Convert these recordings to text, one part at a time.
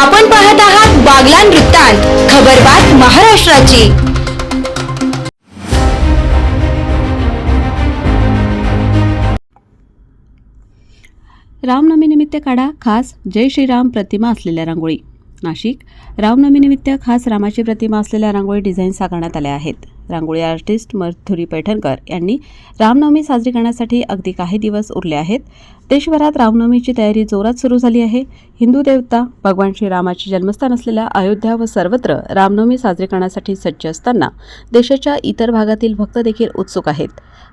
आपण पाहत आहात बागलान वृत्तांत खबरबात महाराष्ट्राची. रामनवमीनिमित्त काढा खास जय श्रीराम प्रतिमा असलेल्या रांगोळी. नाशिक रामनवमीनिमित्त खास रामाची प्रतिमा असलेल्या रांगोळी डिझाईन साकारण्यात आल्या आहेत. रांगोळी आर्टिस्ट मथुरी पैठणकर यांनी रामनवमी साजरी करण्यासाठी अगदी काही दिवस उरले आहेत. देशभरात रामनवमीची तयारी जोरात सुरू झाली आहे. हिंदू देवता भगवान श्रीरामाचे जन्मस्थान असलेल्या अयोध्या व सर्वत्र रामनवमी साजरी करण्यासाठी सज्ज असताना देशाच्या इतर भागातील भक्त देखील उत्सुक आहेत.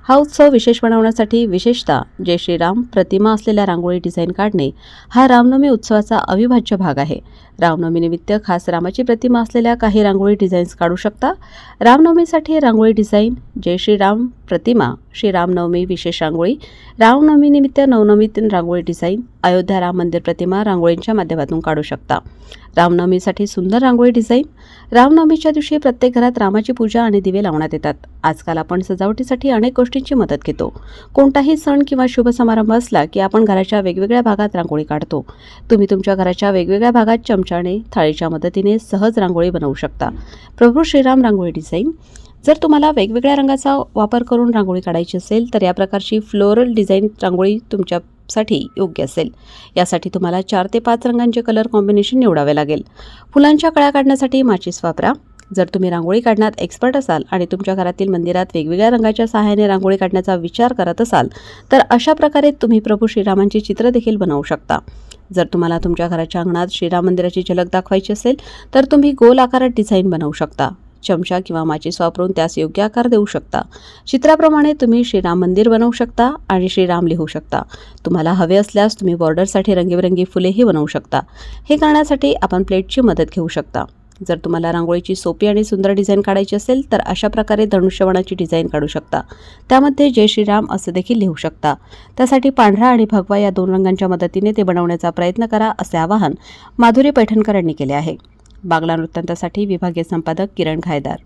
हा उत्सव विशेष बनवण्यासाठी विशेषतः जय श्रीराम प्रतिमा असलेल्या रांगोळी डिझाईन काढणे हा रामनवमी उत्सवाचा अविभाज्य भाग आहे. रामनवमीनिमित्त खास रामाची प्रतिमा असलेल्या काही रांगोळी डिझाईन्स काढू शकता. रामनवमीसाठी रांगोळी डिझाईन. जय श्रीराम. प्रतिमा. श्रीरामनवमी विशेष रांगोळी. रामनवमीनिमित्त नवनवीन रांगोळी डिझाईन. अयोध्या राम मंदिर प्रतिमा रांगोळींच्या माध्यमातून काढू शकता. रामनवमीसाठी सुंदर रांगोळी डिझाईन. रामनवमीच्या दिवशी प्रत्येक घरात रामाची पूजा आणि दिवे लावण्यात येतात. आजकाल आपण सजावटीसाठी अनेक गोष्टींची मदत घेतो. कोणताही सण किंवा शुभ समारंभ असला की आपण घराच्या वेगवेगळ्या भागात रांगोळी काढतो. तुम्ही तुमच्या घराच्या वेगवेगळ्या भागात चमच्याने थाळीच्या मदतीने सहज रांगोळी बनवू शकता. प्रभू श्रीराम रांगोळी डिझाईन. जर तुम्हाला वेगवेगळ्या रंगाचा वापर करून रांगोळी काढायची असेल तर या प्रकारची फ्लोरल डिझाईन रांगोळी तुमच्यासाठी योग्य असेल. यासाठी तुम्हाला चार ते पाच रंगांचे कलर कॉम्बिनेशन निवडावे लागेल. फुलांच्या कळ्या काढण्यासाठी माचीस वापरा. जर तुम्ही रांगोळी काढण्यात एक्सपर्ट असाल आणि तुमच्या घरातील मंदिरात वेगवेगळ्या रंगाच्या सहाय्याने रांगोळी काढण्याचा विचार करत असाल तर अशा प्रकारे तुम्ही प्रभू श्रीरामांची चित्र देखील बनवू शकता. जर तुम्हाला तुमच्या घराच्या अंगणात श्रीराम मंदिराची झलक दाखवायची असेल तर तुम्ही गोल आकारात डिझाईन बनवू शकता. चमचा किंवा माचीस वापरून त्यास योग्य आकार देऊ शकता. चित्राप्रमाणे तुम्ही श्रीराम मंदिर बनवू शकता आणि श्रीराम लिहू शकता. तुम्हाला हवे असल्यास तुम्ही बॉर्डरसाठी रंगीबेरंगी फुलेही बनवू शकता. हे करण्यासाठी आपण प्लेटची मदत घेऊ शकता. जर तुम्हाला रांगोळीची सोपी आणि सुंदर डिझाईन काढायची असेल तर अशा प्रकारे धनुष्यवणाची डिझाईन काढू शकता. त्यामध्ये जय श्रीराम असं देखील लिहू शकता. त्यासाठी पांढरा आणि भगवा या दोन रंगांच्या मदतीने ते बनवण्याचा प्रयत्न करा असे आवाहन माधुरी पैठणकर यांनी केले आहे. बागला वृत्तांतासाठी विभागीय संपादक किरण खायदार